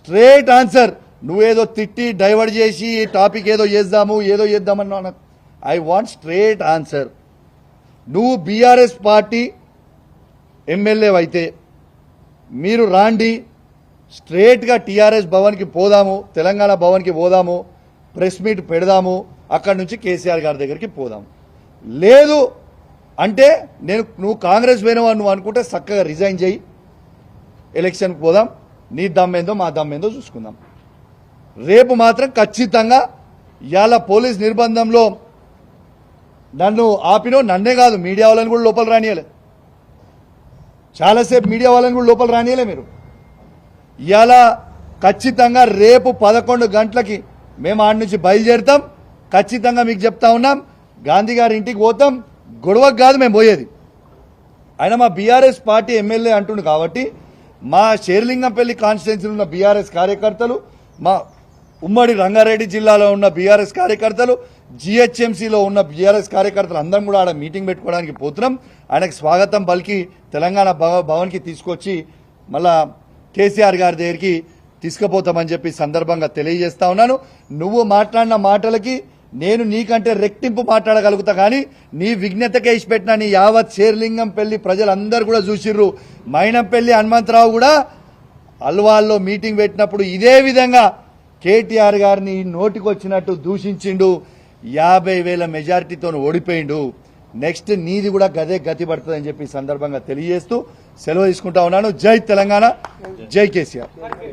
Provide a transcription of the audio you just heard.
Straight answer. నువ్వేదో తిట్టి divert చేసి టాపిక్ ఏదో చేద్దాము ఏదో చేద్దామన్నా ఐ వాంట్ స్ట్రేట్ ఆన్సర్. నువ్వు బీఆర్ఎస్ పార్టీ ఎమ్మెల్యే అయితే మీరు రాండి స్ట్రేట్గా టీఆర్ఎస్ భవన్కి పోదాము తెలంగాణ భవన్కి పోదాము ప్రెస్ మీట్ పెడదాము అక్కడి నుంచి కేసీఆర్ గారి దగ్గరికి పోదాము. లేదు అంటే నేను నువ్వు కాంగ్రెస్ పోయినవా నువ్వు అనుకుంటే చక్కగా రిజైన్ చేయి. ఎలక్షన్కి పోదాం. నీ దమ్మేందో మా దమ్మేందో చూసుకుందాం. రేపు మాత్రం ఖచ్చితంగా ఇవాళ పోలీస్ నిర్బంధంలో నన్ను ఆపినో నన్నే కాదు మీడియా వాళ్ళని కూడా లోపల రానియలే. చాలాసేపు మీడియా వాళ్ళని కూడా లోపల రానియలే మీరు. ఇవాళ ఖచ్చితంగా రేపు పదకొండు గంటలకి మేము ఆడి నుంచి బయలుదేరుతాం. ఖచ్చితంగా మీకు చెప్తా ఉన్నాం గాంధీ గారి ఇంటికి పోతాం. గొడవకు కాదు మేము పోయేది. ఆయన మా బీఆర్ఎస్ పార్టీ ఎమ్మెల్యే అంటుండు కాబట్టి మా షేర్లింగంపల్లి కాన్స్టిట్యున్సీలో ఉన్న బీఆర్ఎస్ కార్యకర్తలు మా ఉమ్మడి రంగారెడ్డి జిల్లాలో ఉన్న బీఆర్ఎస్ కార్యకర్తలు జిహెచ్ఎంసీలో ఉన్న బీఆర్ఎస్ కార్యకర్తలు అందరం కూడా ఆడ మీటింగ్ పెట్టుకోవడానికి పోతున్నాం. ఆయనకు స్వాగతం పలికి తెలంగాణ భవ- భవన్కి తీసుకొచ్చి మళ్ళా కేసీఆర్ గారి దగ్గరికి తీసుకుపోతామని చెప్పి సందర్భంగా తెలియజేస్తా ఉన్నాను. నువ్వు మాట్లాడిన మాటలకి నేను నీకంటే రెట్టింపు మాట్లాడగలుగుతా కానీ నీ విజ్ఞతకే ఇచ్చిపెట్టిన నీ యావత్ షేర్లింగం పెళ్ళి ప్రజలందరూ కూడా చూసిర్రు. మైనంపల్లి హనుమంతరావు కూడా అల్వాల్లో మీటింగ్ పెట్టినప్పుడు ఇదే విధంగా కేటీఆర్ గారిని నోటికొచ్చినట్టు దూషించిండు. యాభై వేల మెజారిటీతో ఓడిపోయిండు. నెక్స్ట్ నీది కూడా గదే గతి పడుతుందని చెప్పి సందర్భంగా తెలియజేస్తూ సెలవు తీసుకుంటా ఉన్నాను. జై తెలంగాణ. జై కేసీఆర్.